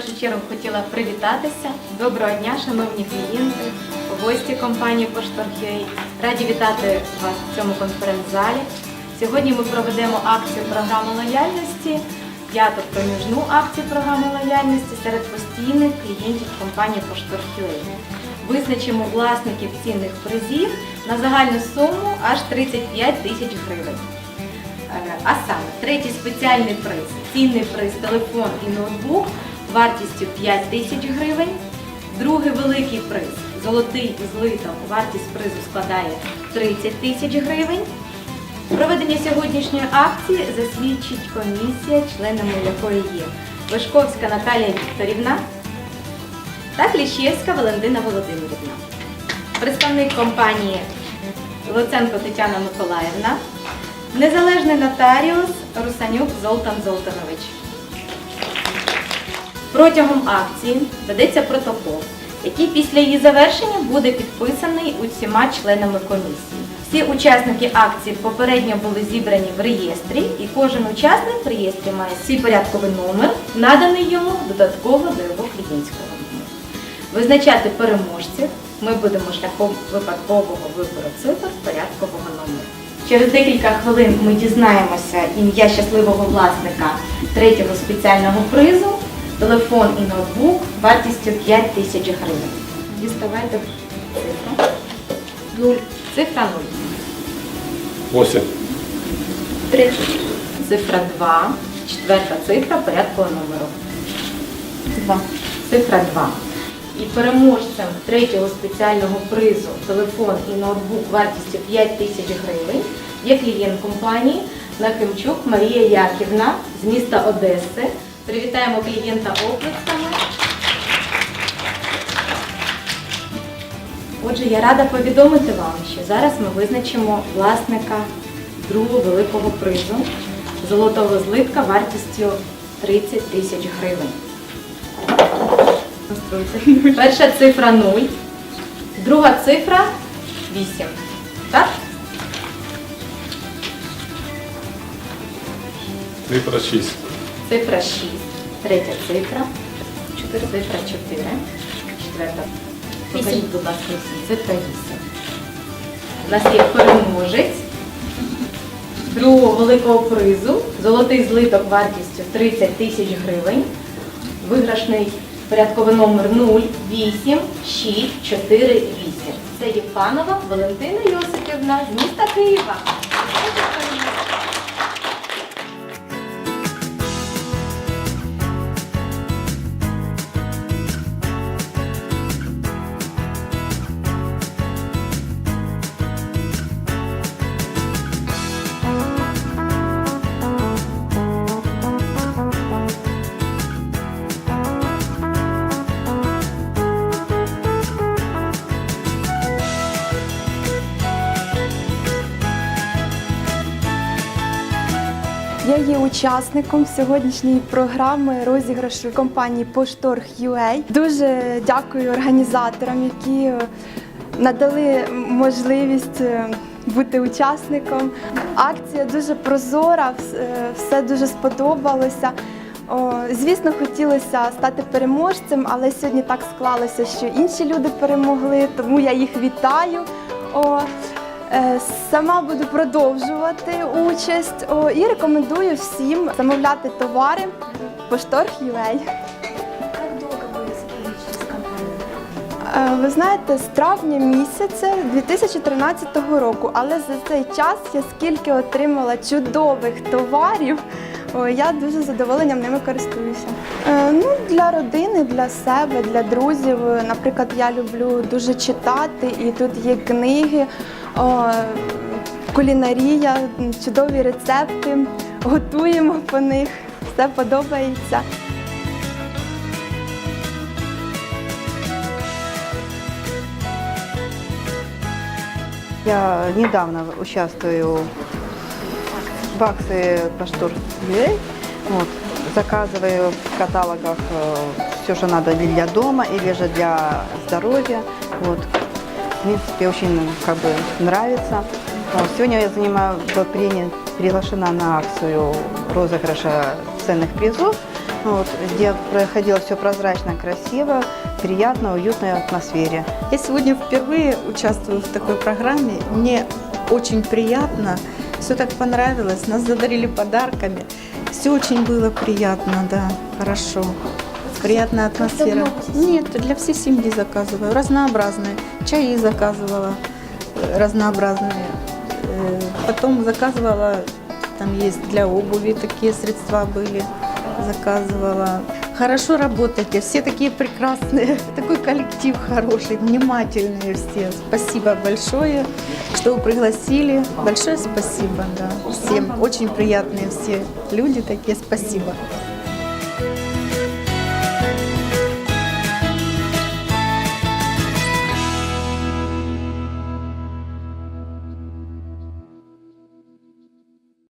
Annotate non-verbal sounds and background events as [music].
щиро хотіла привітатися. Доброго дня, шановні клієнти, гості компанії Поштор.UA. Раді вітати вас в цьому конференц-залі. Сьогодні ми проведемо акцію програми лояльності, п'яту проміжну акцію програми лояльності серед постійних клієнтів компанії Поштор.UA. Визначимо власників цінних призів на загальну суму аж 35 тисяч гривень. Е, А саме, третій спеціальний приз, цінний приз, телефон і ноутбук вартістю 5 тисяч гривень. Другий великий приз, золотий злиток, вартість призу складає 30 тисяч гривень. Проведення сьогоднішньої акції засвідчить комісія, членами якої є Вишковська Наталія Вікторівна та Кліщевська Валентина Володимирівна. Представник компанії Луценко Тетяна Миколаївна, незалежний нотаріус Русанюк Золтан Золтанович. Протягом акції ведеться протокол, який після її завершення буде підписаний усіма членами комісії. Всі учасники акції попередньо були зібрані в реєстрі, і кожен учасник в реєстрі має свій порядковий номер, наданий йому додатково до його клієнтського номеру. Визначати переможців ми будемо шляхом випадкового вибору цифр порядкового номеру. Через декілька хвилин ми дізнаємося ім'я щасливого власника третього спеціального призу, телефон і ноутбук вартістю 5 тисяч гривень. Діставайте цифру. Нуль. Цифра 0. 8. Цифра 2. Четверта цифра порядкового номеру. 2. Цифра 2. І переможцем третього спеціального призу телефон і ноутбук вартістю 5 тисяч гривень є клієнт компанії Нахимчук Марія Яківна з міста Одеси. Привітаємо клієнта оплесками. Отже, я рада повідомити вам, що зараз ми визначимо власника другого великого призу золотого злитка вартістю 30 тисяч гривень. Перша цифра 0, друга цифра 8. Так? Цифра 6. Цифра 6, третя цифра, 4, цифра 4, четверта. Покажіть, будь ласка, всі. Цифра 8. У нас є переможець другого великого призу, золотий злиток вартістю 30 тисяч гривень, виграшний порядковий номер 0, 8, 6, 4, 8. Це є панова Валентина Йосипівна з міста Києва. Я є учасником сьогоднішньої програми розіграшу компанії Поштор.UA. Дуже дякую організаторам, які е, надали можливість е, бути учасником. Акція дуже прозора, е, все дуже сподобалося. Звісно, хотілося стати переможцем, але сьогодні так склалося, що інші люди перемогли, тому я їх вітаю. Е, Сама буду продовжувати участь о, і рекомендую всім замовляти товари поштор.ua. Как долго вы сотрудничаете с компанией? Е, Ви знаєте, з травня місяця 2013 року, але за цей час я скільки отримала чудових товарів, я дуже задоволенням ними користуюся. Е, Ну, для родини, для себе, для друзів. Наприклад, я люблю дуже читати, і тут є книги, о, кулінарія, чудові рецепти. Готуємо по них, все подобається. Я недавно участвую в акции Паштур UA. Вот, заказываю в каталогах все, что надо для дома, или же для здоровья. Вот. В принципе, очень как бы нравится. Сегодня я занимаю, была приня- приглашена на акцию розыгрыша ценных призов. вот, где проходило все прозрачно, красиво, приятно, уютной атмосфере. Я сегодня впервые участвую в такой программе. Мне очень приятно. Все так понравилось. Нас задарили подарками. Все очень было приятно, да, хорошо. Приятная атмосфера. Нет, для всей семьи заказываю. Разнообразные. Чаи заказывала э, разнообразные. Э, Потом заказывала, там есть для обуви такие средства были. Заказывала. Хорошо работаете, все такие прекрасные, [laughs] такой коллектив хороший, внимательные все. Спасибо большое, что пригласили. Большое спасибо, да, всем. Очень приятные все люди такие, спасибо.